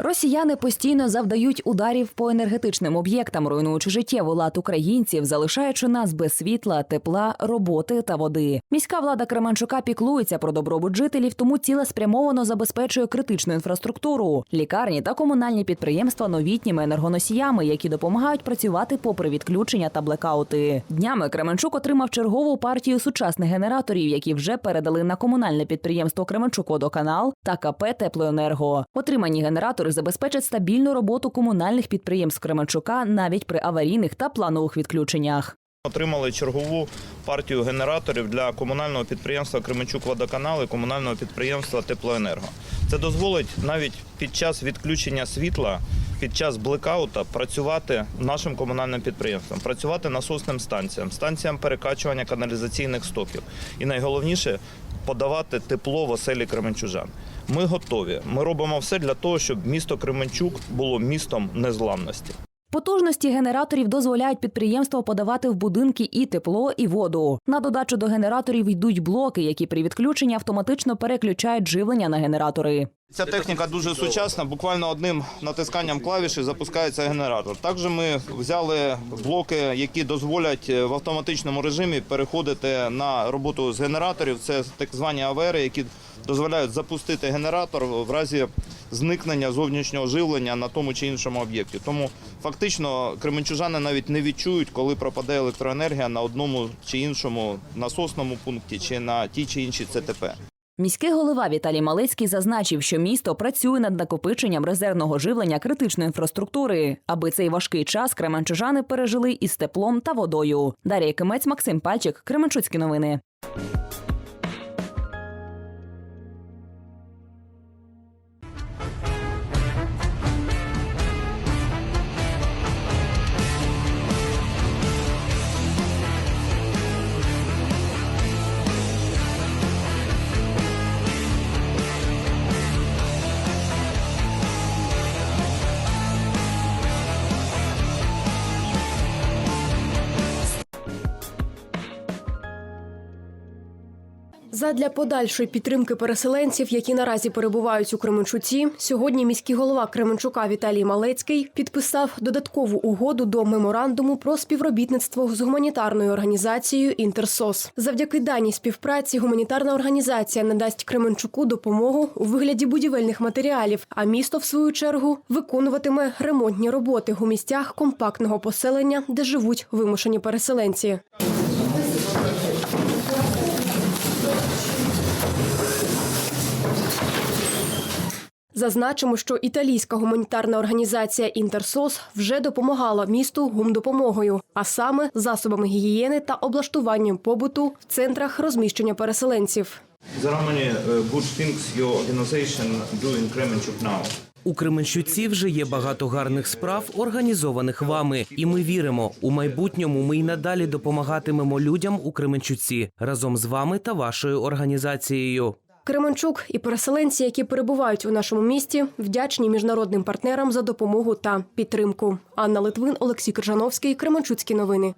Росіяни постійно завдають ударів по енергетичним об'єктам, руйнуючи життєвий лад українців, залишаючи нас без світла, тепла, роботи та води. Міська влада Кременчука піклується про добробут жителів, тому цілеспрямовано забезпечує критичну інфраструктуру, лікарні та комунальні підприємства новітніми енергоносіями, які допомагають працювати попри відключення та блекаути. Днями Кременчук отримав чергову партію сучасних генераторів, які вже передали на комунальне підприємство Кременчук Водоканал та КП Теплоенерго. Отримані генератори забезпечать стабільну роботу комунальних підприємств Кременчука навіть при аварійних та планових відключеннях. Отримали чергову партію генераторів для комунального підприємства Кременчук Водоканал і комунального підприємства Теплоенерго. Це дозволить навіть під час відключення світла, під час блекаута працювати нашим комунальним підприємствам, працювати насосним станціям, станціям перекачування каналізаційних стоків. І найголовніше подавати тепло в оселі Кременчужан. Ми готові. Ми робимо все для того, щоб місто Кременчук було містом незламності. Потужності генераторів дозволяють підприємству подавати в будинки і тепло, і воду. На додачу до генераторів йдуть блоки, які при відключенні автоматично переключають живлення на генератори. Ця техніка дуже сучасна. Буквально одним натисканням клавіші запускається генератор. Також ми взяли блоки, які дозволять в автоматичному режимі переходити на роботу з генераторів. Це так звані АВР, які дозволяють запустити генератор в разі зникнення зовнішнього живлення на тому чи іншому об'єкті. Тому фактично кременчужани навіть не відчують, коли пропаде електроенергія на одному чи іншому насосному пункті чи на тій чи іншій ЦТП. Міський голова Віталій Малецький зазначив, що місто працює над накопиченням резервного живлення критичної інфраструктури, аби цей важкий час кременчужани пережили із теплом та водою. Дар'я Кимець, Максим Пальчик, Кременчуцькі новини. Задля подальшої підтримки переселенців, які наразі перебувають у Кременчуці, сьогодні міський голова Кременчука Віталій Малецький підписав додаткову угоду до меморандуму про співробітництво з гуманітарною організацією Інтерсос. Завдяки даній співпраці гуманітарна організація надасть Кременчуку допомогу у вигляді будівельних матеріалів, а місто, в свою чергу, виконуватиме ремонтні роботи у місцях компактного поселення, де живуть вимушені переселенці. Зазначимо, що італійська гуманітарна організація Інтерсос вже допомагала місту гумдопомогою, а саме засобами гігієни та облаштуванням побуту в центрах розміщення переселенців. There are many good things your organization do in Kremenchuk now. У Кременчуці вже є багато гарних справ, організованих вами, і ми віримо, у майбутньому ми й надалі допомагатимемо людям у Кременчуці разом з вами та вашою організацією. Кременчук і переселенці, які перебувають у нашому місті, вдячні міжнародним партнерам за допомогу та підтримку. Анна Литвин, Олексій Крижановський, Кременчуцькі новини.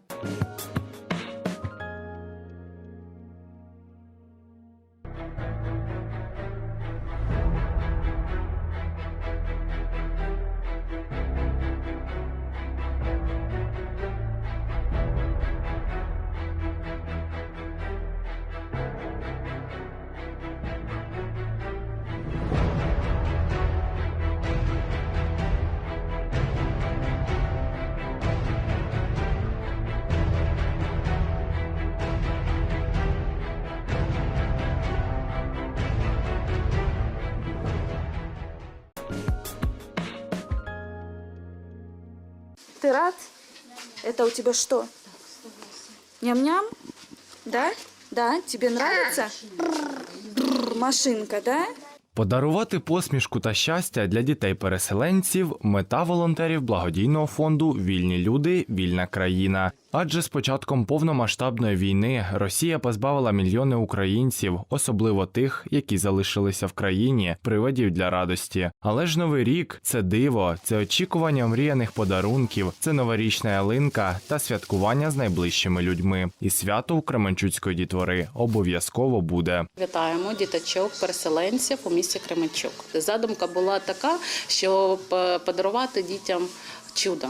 Рад? Это у тебя что? Ням-ням? Да? Да? Тебе нравится? Машинка, да? Подарувати посмішку та щастя для дітей-переселенців мета волонтерів благодійного фонду Вільні люди, вільна країна. Адже з початком повномасштабної війни Росія позбавила мільйони українців, особливо тих, які залишилися в країні, приводів для радості. Але ж новий рік це диво, це очікування мріяних подарунків, це новорічна ялинка та святкування з найближчими людьми. І свято у Кременчуцької дітвори обов'язково буде. Вітаємо діточок, переселенців у місті Кременчук. Задумка була така, щоб е, подарувати дітям чудо.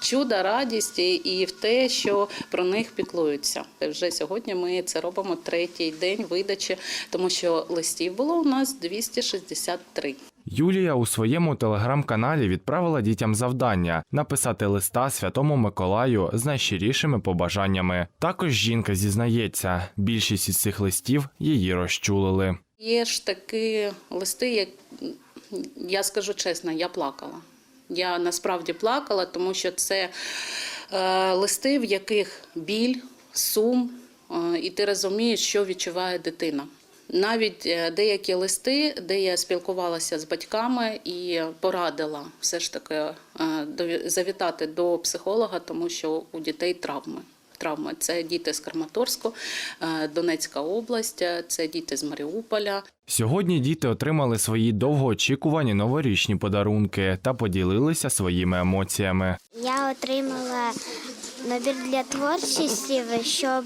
Чудо, радість і- в те, що про них піклуються. Вже сьогодні ми це робимо третій день видачі, тому що листів було у нас 263. Юлія у своєму телеграм-каналі відправила дітям завдання написати листа Святому Миколаю з найщирішими побажаннями. Також жінка зізнається, більшість із цих листів її розчулили. Є ж такі листи, як я скажу чесно, я плакала. Я насправді плакала, тому що це е, листи, в яких біль, сум, е, і ти розумієш, що відчуває дитина. Навіть е, деякі листи, де я спілкувалася з батьками і порадила все ж таки е, завітати до психолога, тому що у дітей травми. Травми це діти з Краматорську, е, Донецька область, е, це діти з Маріуполя. Сьогодні діти отримали свої довгоочікувані новорічні подарунки та поділилися своїми емоціями. Я отримала набір для творчості, щоб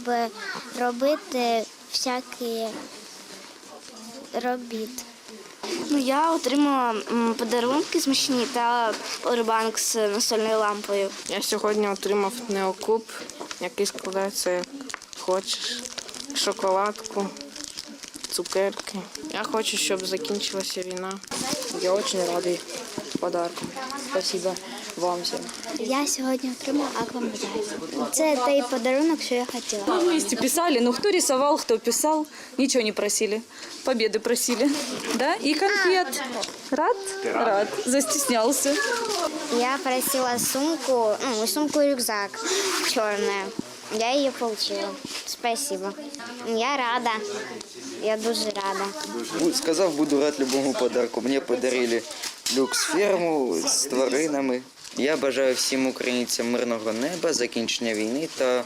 робити всякі робіт. Ну, я отримала подарунки смачні та рубанк з настольною лампою. Я сьогодні отримав неокуб, який складається як хочеш, шоколадку, цукерки. Я хочу, щоб закінчилася війна. Я дуже радий подарку. Спасибо вам всім. Я сьогодні отримала аквамозаїк. Це той подарунок, що я хотіла. Мы вместе писали, ну кто рисовал, кто писал, ничего не просили. Победы просили, да? И конфет. Рад? Рад. Застеснялся. Я просила сумку, ну, сумку-рюкзак чорну. Я її отримала. Спасибо. Я рада. Я дуже рада. Бу- Сказав, буду рад любому подарку. Мені подарили люкс-ферму з тваринами. Я бажаю всім українцям мирного неба, закінчення війни та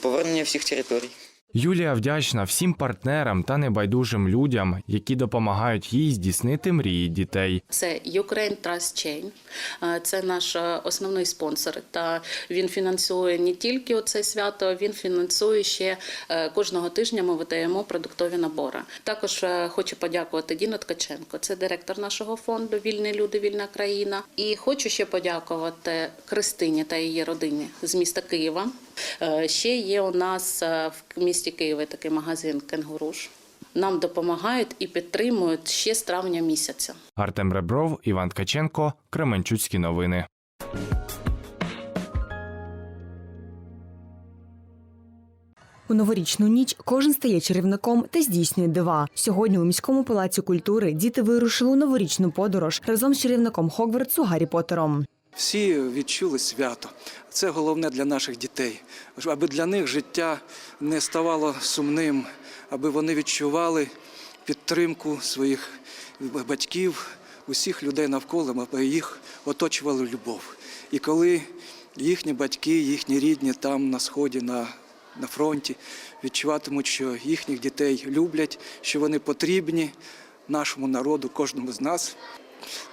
повернення всіх територій. Юлія вдячна всім партнерам та небайдужим людям, які допомагають їй здійснити мрії дітей. Це Ukraine Trust Chain, Е, це наш е, основний спонсор. Та він фінансує не тільки оце свято, він фінансує ще е, кожного тижня. Ми видаємо продуктові набори. Також хочу подякувати Діну Ткаченко, це директор нашого фонду Вільні люди, вільна країна. І хочу ще подякувати Христині та її родині з міста Києва. Е, Ще є у нас е, в місті Києві такий магазин Кенгуруш. Нам допомагають і підтримують ще з травня місяця. Артем Ребров, Іван Ткаченко, Кременчуцькі новини. У новорічну ніч кожен стає чарівником та здійснює дива. Сьогодні у міському палаці культури діти вирушили у новорічну подорож разом з чарівником Хогвартсу Гаррі Поттером. Всі відчули свято. Це головне для наших дітей, аби для них життя не ставало сумним, аби вони відчували підтримку своїх батьків, усіх людей навколо, аби їх оточувала любов. І коли їхні батьки, їхні рідні там на сході, на, на фронті відчуватимуть, що їхніх дітей люблять, що вони потрібні нашому народу, кожному з нас,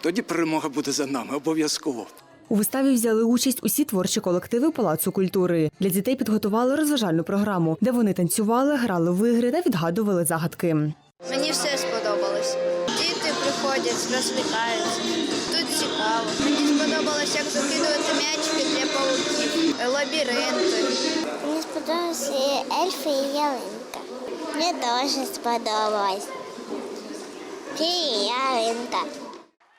тоді перемога буде за нами обов'язково. У виставі взяли участь усі творчі колективи палацу культури. Для дітей підготували розважальну програму, де вони танцювали, грали в ігри та відгадували загадки. Мені все сподобалось. Діти приходять, розвлікаються. Тут цікаво. Мені сподобалось, як закидувати м'ячики для пауків, лабіринти. Мені сподобалися ельфи і ялинка. Мені дуже сподобалось. І ялинка.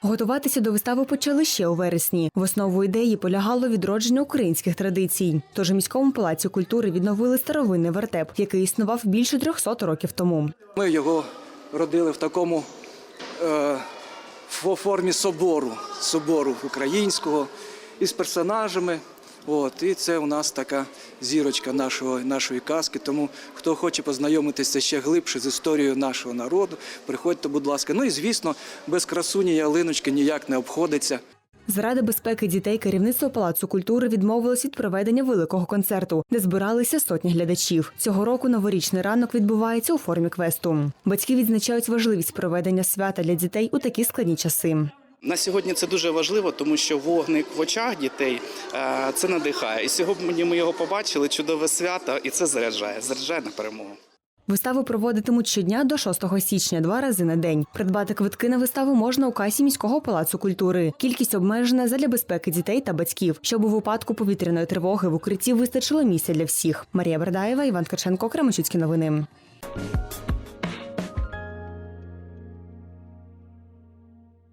Готуватися до вистави почали ще у вересні. В основу ідеї полягало відродження українських традицій. Тож у міському палаці культури відновили старовинний вертеп, який існував більше 300 років тому. Ми його родили в такому е, в формі собору, собору українського із персонажами. От, і це у нас така зірочка нашого, нашої казки. Тому хто хоче познайомитися ще глибше з історією нашого народу, приходьте, будь ласка. Ну і звісно, без красуні ялиночки ніяк не обходиться. Заради безпеки дітей керівництво палацу культури відмовилось від проведення великого концерту, де збиралися сотні глядачів. Цього року новорічний ранок відбувається у формі квесту. Батьки відзначають важливість проведення свята для дітей у такі складні часи. На сьогодні це дуже важливо, тому що вогник в очах дітей е, це надихає. І сьогодні ми його побачили. Чудове свято, і це заряджає. Заряджає на перемогу. Виставу проводитимуть щодня до 6 січня, два рази на день. Придбати квитки на виставу можна у касі міського палацу культури. Кількість обмежена задля безпеки дітей та батьків, щоб у випадку повітряної тривоги в укритті вистачило місця для всіх. Марія Бердаєва, Іван Ткаченко, Кременчуцькі новини.